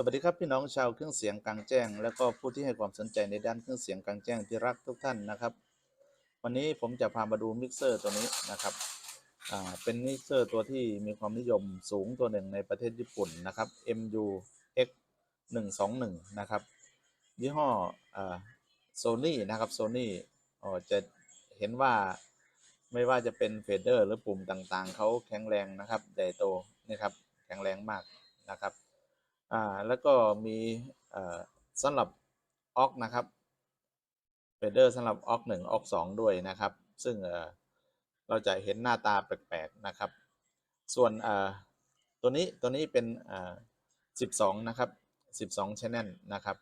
สวัสดีครับพี่น้องชาวเครื่องเสียงกลางแจ้ง และก็ผู้ที่ให้ความสนใจในด้านเครื่องเสียงกลางแจ้งที่รักทุกท่านนะครับ วันนี้ผมจะพามาดูมิกเซอร์ตัวนี้นะครับอ่าเป็นมิกเซอร์ตัวที่มีความนิยมสูงตัวหนึ่งในประเทศญี่ปุ่นนะครับ MU X 121นะครับยี่ห้ออ่าโซนี่นะครับโซนี่อ๋อจะเห็นว่าไม่ว่าจะเป็นเฟเดอร์หรือปุ่มต่างๆ เขาแข็งแรงนะครับใหญ่โตนะครับแข็งแรงมากนะครับ อ่าแล้วก็มีอ่อสำหรับออกนะครับเฟเดอร์สำหรับออกหนึ่งออกสองด้วยนะครับ ซึ่งเออเราจะเห็นหน้าตาแปลกๆนะครับ ส่วนอ่อตัวนี้ตัวนี้เป็นอ่อสิบสองนะครับสิบสองชแนลนะครับ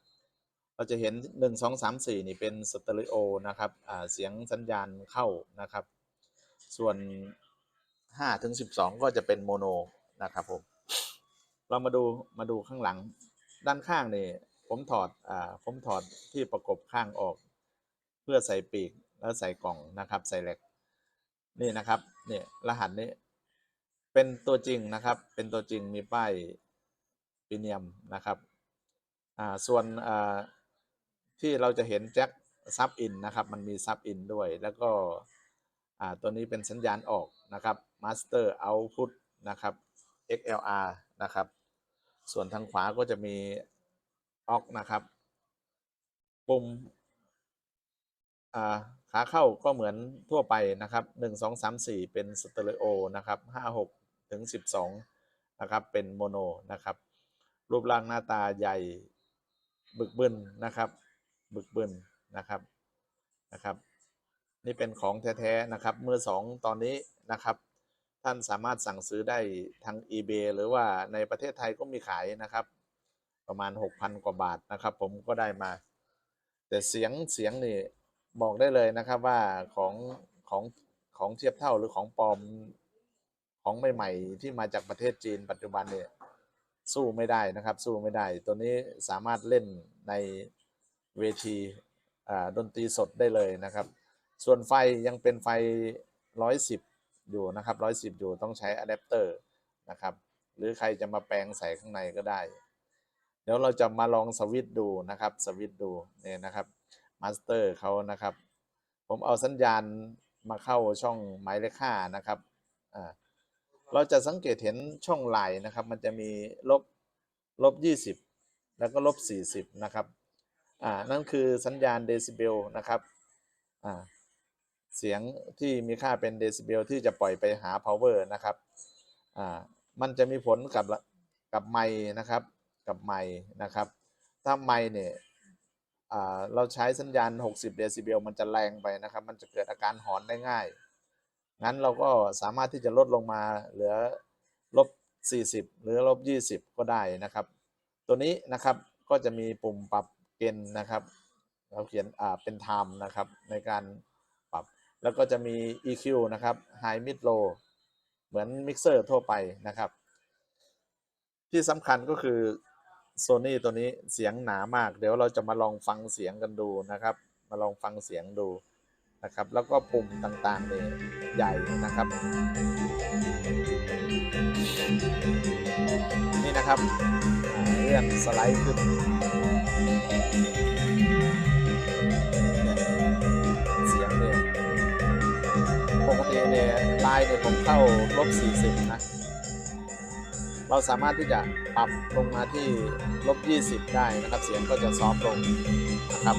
เราจะเห็นหนึ่งสองสามสี่นี่เป็นสเตอริโอนะครับเสียงสัญญาณเข้านะครับ ส่วนห้าถึงสิบสองก็จะเป็นโมโนนะครับผม เรามาดูมาดูข้างหลัง ด้านข้างนี่ผมถอดอ่าผมถอดที่ประกบข้างออก เพื่อใส่ปีกแล้วใส่กล่องนะครับ ใส่เหล็กนี่นะครับนี่รหัสนี้ เป็นตัวจริงนะครับ เป็นตัวจริงมีป้ายปีเนียมนะครับอ่าส่วนอ่าที่เราจะเห็นแจ็คซับอินนะครับ มันมีซับอินด้วย แล้วก็อ่าตัวนี้เป็นสัญญาณออกนะครับ Master Output นะครับ XLR นะครับ ส่วนทางขวาก็จะมีออกนะครับ ปุ่มอ่าขาเข้าก็เหมือนทั่วไปนะครับหนึ่งสองสามสี่เป็นสเตอริโอนะครับห้าหกถึงสิบสองนะครับ เป็นโมโนนะครับ รูปร่างหน้าตาใหญ่บึกบึนนะครับ บึกบึนนะครับนะครับ นี่เป็นของแท้ ๆ นะครับมือสองตอนนี้นะครับ ท่านสามารถสั่งซื้อได้ทาง eBay หรือว่าในประเทศไทยก็มีขายนะครับ ประมาณ 6,000 กว่าบาทนะครับ ผมก็ได้มา แต่เสียงเสียงนี่บอกได้เลยนะครับว่าของของของเทียบเท่าหรือของปลอมของใหม่ๆที่มาจากประเทศจีนปัจจุบันเนี่ยสู้ไม่ได้นะครับ สู้ไม่ได้ ตัวนี้สามารถเล่นในเวทีอ่าดนตรีสดได้เลยนะครับ ส่วนไฟยังเป็นไฟ 110 อยู่นะครับ110อยู่ต้องใช้อะแดปเตอร์นะครับ หรือใครจะมาแปลงใส่ข้างในก็ได้ เดี๋ยวเราจะมาลองสวิตดูนะครับ สวิตดูเนี่ยนะครับมาสเตอร์เขานะครับ ผมเอาสัญญาณมาเข้าช่องหมายเลขห้านะครับอ่าเราจะสังเกตเห็นช่องไหลน์นะครับ มันจะมีลบลบ20แล้วก็ลบ40นะครับ อ่า นั่นคือสัญญาณเดซิเบลนะครับ อ่า เสียงที่มีค่าเป็นเดซิเบลที่จะปล่อยไปหา power นะครับอ่ามันจะมีผลกับละกับไมค์นะครับกับไมค์นะครับถ้าไมค์เนี่ยอ่าเราใช้สัญญาณ 60 เดซิเบลมันจะแรงไปนะครับ มันจะเกิดอาการหอนได้ง่าย งั้นเราก็สามารถที่จะลดลงมาเหลือลบ 40 หรือลบ 20 ก็ได้นะครับ ตัวนี้นะครับก็จะมีปุ่มปรับเกณฑ์นะครับ เราเขียนอ่าเป็น time นะครับในการ แล้วก็จะมี EQ นะครับ High Mid Low เหมือนมิกเซอร์ทั่วไปนะครับ ที่สำคัญก็คือ Sony ตัวนี้เสียงหนามาก เดี๋ยวเราจะมาลองฟังเสียงกันดูนะครับ มาลองฟังเสียงดูนะครับ แล้วก็ปุ่มต่างๆเนี่ยใหญ่นะครับ นี่นะครับเลื่อนสไลด์ขึ้น ลายเนี่ยผมเข้าลบ 40 นะ เราสามารถที่จะปรับลงมาที่ลบ 20 ได้นะครับ เสียงก็จะซอฟลงนะครับ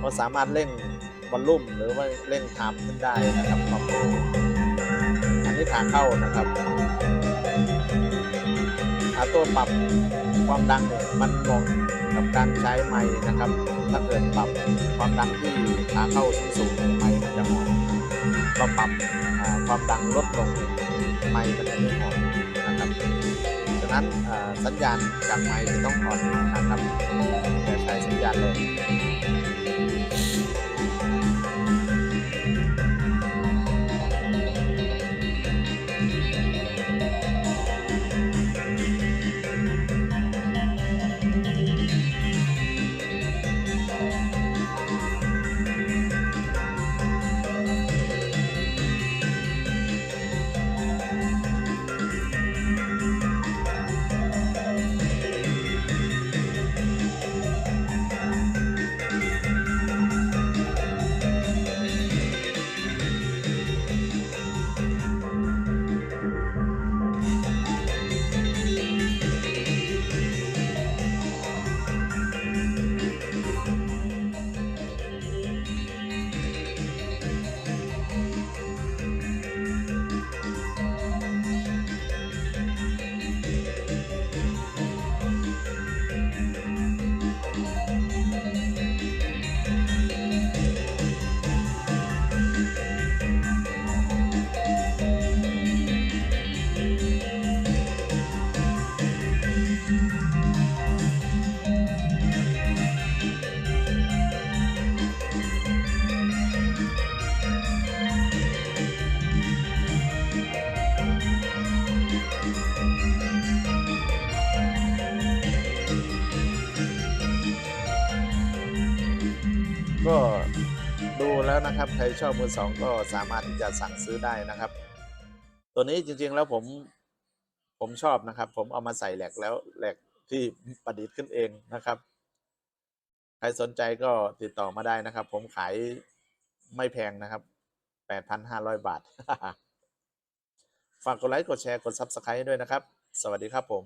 เราสามารถเร่งวอลลุ่มหรือว่าเร่งไทม์ขึ้นได้นะครับความเร็วอันนี้ขาเข้านะครับอาตัวปรับความดังเนี่ยมันเหมาะกับการใช้ไม้นะครับ ถ้าเกิดปรับความดังที่ขาเข้าสูงๆไม้ จะเหมเราปรับความดังลดลงไม้มันจะไม่หมาะนะครับฉะนั้นสัญญาณจากไม้จะต้องอ่อนนะครับอย่าใช้สัญญาณเลย ก็ดูแล้วนะครับ ใครชอบมือสองก็สามารถที่จะสั่งซื้อได้นะครับ ตัวนี้จริงๆแล้วผมผมชอบนะครับ ผมเอามาใส่แหลกแล้วแหลกที่ประดิษฐ์ขึ้นเองนะครับ ใครสนใจก็ติดต่อมาได้นะครับ ผมขายไม่แพงนะครับ 8,500 บาท ฝากกดไลค์ กดแชร์ กด Subscribe ด้วยนะครับ สวัสดีครับผม